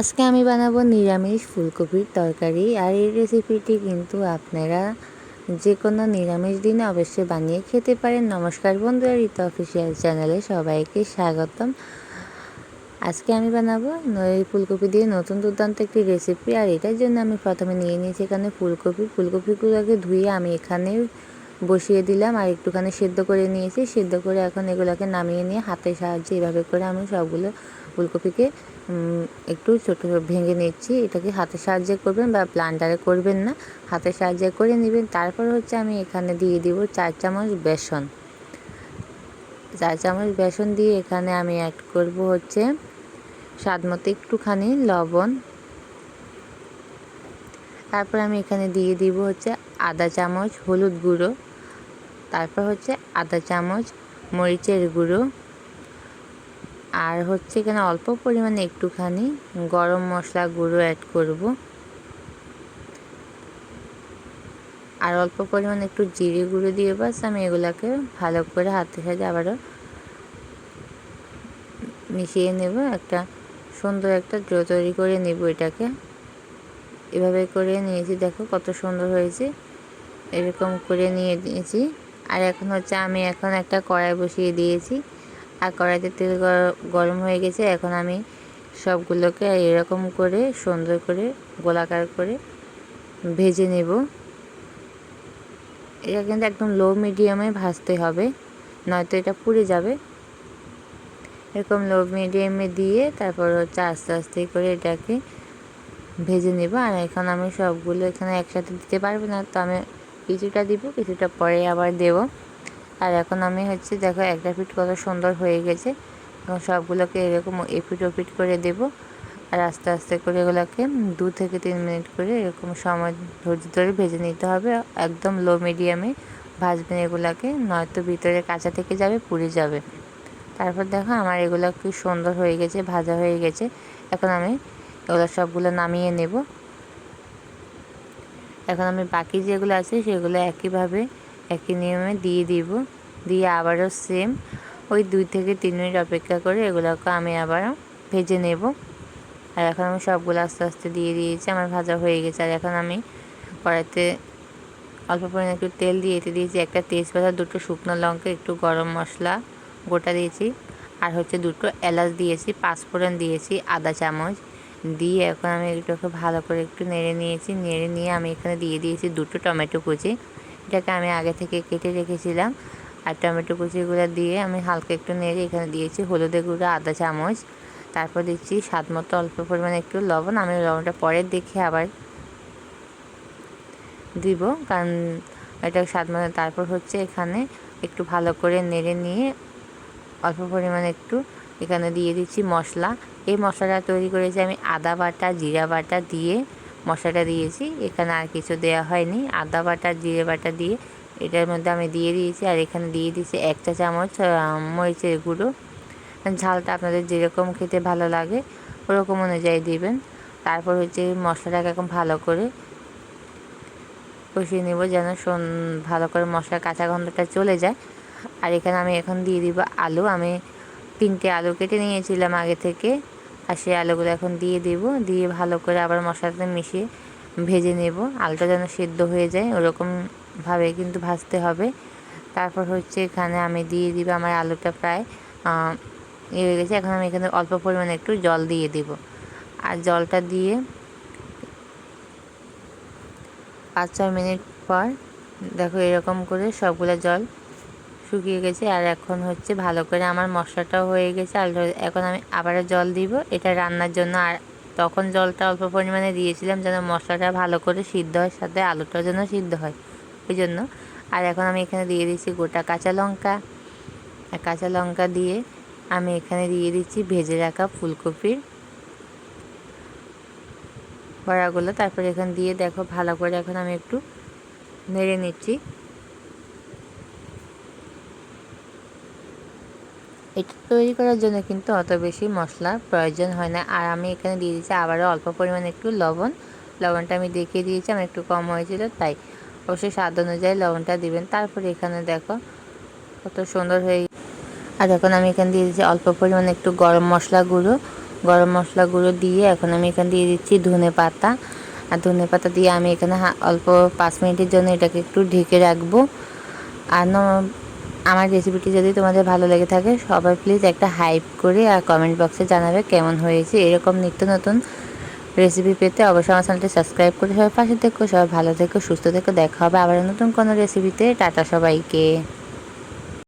আজকে আমি বানাবো নিরামিষ ফুলকপির তরকারি। আর এই রেসিপিটি কিন্তু আপনারা যে কোনো নিরামিষ দিনে অবশ্যই বানিয়ে খেতে পারেন। নমস্কার বন্ধুরা, রিতা অফিসিয়াল চ্যানেলে সবাইকে স্বাগতম। আজকে আমি বানাবো ফুলকপি দিয়ে নতুন দুর্দান্ত একটি রেসিপি আর এটার জন্য আমি প্রথমে নিয়ে নিয়েছি এখানে ফুলকপি। ফুলকপিগুলোকে ধুয়ে আমি এখানে বসিয়ে দিলাম আর একটুখানি সেদ্ধ করে নিয়েছি। সেদ্ধ করে এখন এগুলোকে নামিয়ে নিয়ে হাতের সাহায্যে এভাবে করে আমি সবগুলো ফুলকপিকে একটু ছোটো ভেঙে নিচ্ছি। এটাকে হাতের সাহায্যে করবেন বা প্লান্টারে করবেন না। হাতের সাহায্যে করে নেবেন। তারপর হচ্ছে আমি এখানে দিয়ে দিব চার চামচ বেসন। চার চামচ বেসন দিয়ে এখানে আমি অ্যাড করব হচ্ছে স্বাদ মতো একটুখানি লবণ। তারপর আমি এখানে দিয়ে দিব হচ্ছে আধা চামচ হলুদ গুঁড়ো। তারপর হচ্ছে আধা চামচ, মরিচের গুঁড়ো, আর হচ্ছে এখানে অল্প পরিমাণে একটুখানি গরম মশলা গুঁড়ো অ্যাড করব। আর অল্প পরিমাণে একটু জিরে গুঁড়ো দিয়ে বাস আমি এগুলাকে ভালো করে হাতের সাথে আবারও মিশিয়ে নেব। একটা সুন্দর একটা ড্রো তৈরি করে নেব এটাকে। এভাবে করে নিয়েছি, দেখো কত সুন্দর হয়েছে। এরকম করে নিয়ে নিয়েছি। আর এখন হচ্ছে আমি এখন একটা কড়াই বসিয়ে দিয়েছি। আর কড়াইতে তেল গরম হয়ে গেছে, এখন আমি সবগুলোকে এরকম করে সুন্দর করে গোলাকার করে ভেজে নেব। এটা কিন্তু একদম লো মিডিয়ামে ভাজতে হবে, নয়তো এটা পুড়ে যাবে। এরকম লো মিডিয়ামে দিয়ে তারপর হচ্ছে আস্তে আস্তে করে এটাকে ভেজে নেব। আর এখন আমি সবগুলো এখানে একসাথে দিতে পারব না, তো আমি কিছুটা দিব কিছুটা পরে আবার দেবো। আর এখন আমি হচ্ছে দেখো একটা ফিট কত সুন্দর হয়ে গেছে এবং সবগুলোকে এরকম এপিট ওপিট করে দেব। আর আস্তে আস্তে করে এগুলোকে দু থেকে তিন মিনিট করে এরকম সময় ধৈর্য ধরে ভেজে নিতে হবে। একদম লো মিডিয়ামে ভাজবেন এগুলাকে, নয়তো ভিতরে কাঁচা থেকে যাবে, পুড়ে যাবে। তারপর দেখো আমার এগুলো কি সুন্দর হয়ে গেছে, ভাজা হয়ে গেছে। এখন আমি এগুলো সবগুলো নামিয়ে নেব। এখন আমি বাকি যেগুলো আছে সেগুলো একইভাবে, একই নিয়মে দিয়ে দিব। দিয়ে আবারও সেম ওই দুই থেকে তিন মিনিট অপেক্ষা করে এগুলোকে আমি আবারও ভেজে নেব। আর এখন আমি সবগুলো আস্তে আস্তে দিয়ে দিয়েছি, আমার ভাজা হয়ে গেছে। আর এখন আমি কড়াইতে অল্প পরিমাণে একটু তেল দিয়ে এতে দিয়েছি একটা তেজপাতা, দুটো শুকনো লঙ্কা, একটু গরম মশলা গোটা দিয়েছি। আর হচ্ছে দুটো এলাচ দিয়েছি, পাঁচফোড়ন দিয়েছি, আদা চামচ। দিয়ে এখন আমি এটাকে ভালো করে একটু নেড়ে নিয়েছি। নেড়ে নিয়ে আমি এখানে দিয়ে দিয়েছি দুটো টমেটো কুচি। এটাকে আমি আগে থেকে কেটে রেখেছিলাম। আর টমেটো কুচিগুলো দিয়ে আমি হালকা একটু নেড়ে এখানে দিয়েছি হলুদের গুঁড়ো আধা চামচ। তারপর দিচ্ছি স্বাদ মতো অল্প পরিমাণে একটু লবণ। আমি লবণটা পরে দেখে আবার দিব। কারণ এটা স্বাদ মতো তারপর হচ্ছে এখানে একটু ভালো করে নেড়ে নিয়ে অল্প পরিমাণে একটু এখানে দিয়ে দিচ্ছি মশলা। এই মশলাটা তৈরি করেছি আমি আদা বাটা, জিরা বাটা দিয়ে মশলাটা দিয়েছি। এখানে আর কিছু দেওয়া হয়নি। আদা বাটা, জিরে বাটা দিয়ে এটার মধ্যে আমি দিয়ে দিয়েছি। আর এখানে দিয়ে দিয়েছি এক চা চামচ মরিচের গুঁড়ো। ঝালটা আপনাদের যেরকম খেতে ভালো লাগে, ওরকম অনুযায়ী দিবেন। তারপর হচ্ছে মশলাটাকে এখন ভালো করে কষিয়ে নেব যেন ভালো করে মশলার কাঁচা গন্ধটা চলে যায়। আর এখানে আমি এখন দিয়ে দিব আলু। আমি তিনটে আলু কেটে নিয়েছিলাম আগে থেকে। আর সেই আলুগুলো এখন দিয়ে দিব। দিয়ে ভালো করে আবার মশলাতে মিশিয়ে ভেজে নেব। আলুটা যেন সিদ্ধ হয়ে যায় ওরকমভাবে কিন্তু ভাজতে হবে। তারপর হচ্ছে এখানে আমি দিয়ে দিব আমার আলুটা প্রায় ইয়ে হয়ে গেছে। এখন আমি এখানে অল্প পরিমাণে একটু জল দিয়ে দিব। আর জলটা দিয়ে পাঁচ ছয় মিনিট পর দেখো এরকম করে সবগুলো জল শুকিয়ে গেছে আর এখন হচ্ছে ভালো করে আমার মশলাটাও হয়ে গেছে। আর এখন আমি আবারও জল দিব, এটা রান্নার জন্য। আর তখন জলটা অল্প পরিমাণে দিয়েছিলাম যেন মশলাটা ভালো করে সিদ্ধ হয়, সাথে আলুটাও যেন সিদ্ধ হয়, ওই জন্য। আর এখন আমি এখানে দিয়ে দিচ্ছি গোটা কাঁচা লঙ্কা। কাঁচা লঙ্কা দিয়ে আমি এখানে দিয়ে দিচ্ছি ভেজে রাখা ফুলকপির বড়াগুলো। তারপরে এখানে দিয়ে দেখো ভালো করে এখন আমি একটু নেড়ে নিচ্ছি। এটা তৈরি করার জন্য কিন্তু অত বেশি মশলার প্রয়োজন হয় না। আর আমি এখানে দিয়ে দিচ্ছি আবারও অল্প পরিমাণে একটু লবণ। লবণটা আমি দেখিয়ে দিয়েছি, আমার একটু কম হয়েছিল, তাই অবশ্যই স্বাদ অনুযায়ী লবণটা দিবেন। তারপরে এখানে দেখো কত সুন্দর হয়ে আর এখন আমি এখানে দিয়ে দিচ্ছি অল্প পরিমাণে একটু গরম মশলা গুঁড়ো। গরম মশলা গুঁড়ো দিয়ে এখন আমি এখানে দিয়ে দিচ্ছি ধনে পাতা। আর ধনে পাতা দিয়ে আমি এখানে অল্প পাঁচ মিনিটের জন্য এটাকে একটু ঢেকে রাখব। আর আমার রেসিপিটি যদি তোমাদের ভালো লেগে থাকে, সবাই প্লিজ একটা হাইপ করে আর কমেন্ট বক্সে জানাবে কেমন হয়েছে এরকম নিত্য নতুন রেসিপি পেতে। অবশ্যই আমার চ্যানেলটি সাবস্ক্রাইব করে সবাই পাশে থেকো, সবাই ভালো থেকো, সুস্থ থেকো। দেখা হবে আবার নতুন কোনো রেসিপিতে টাটা সবাইকে।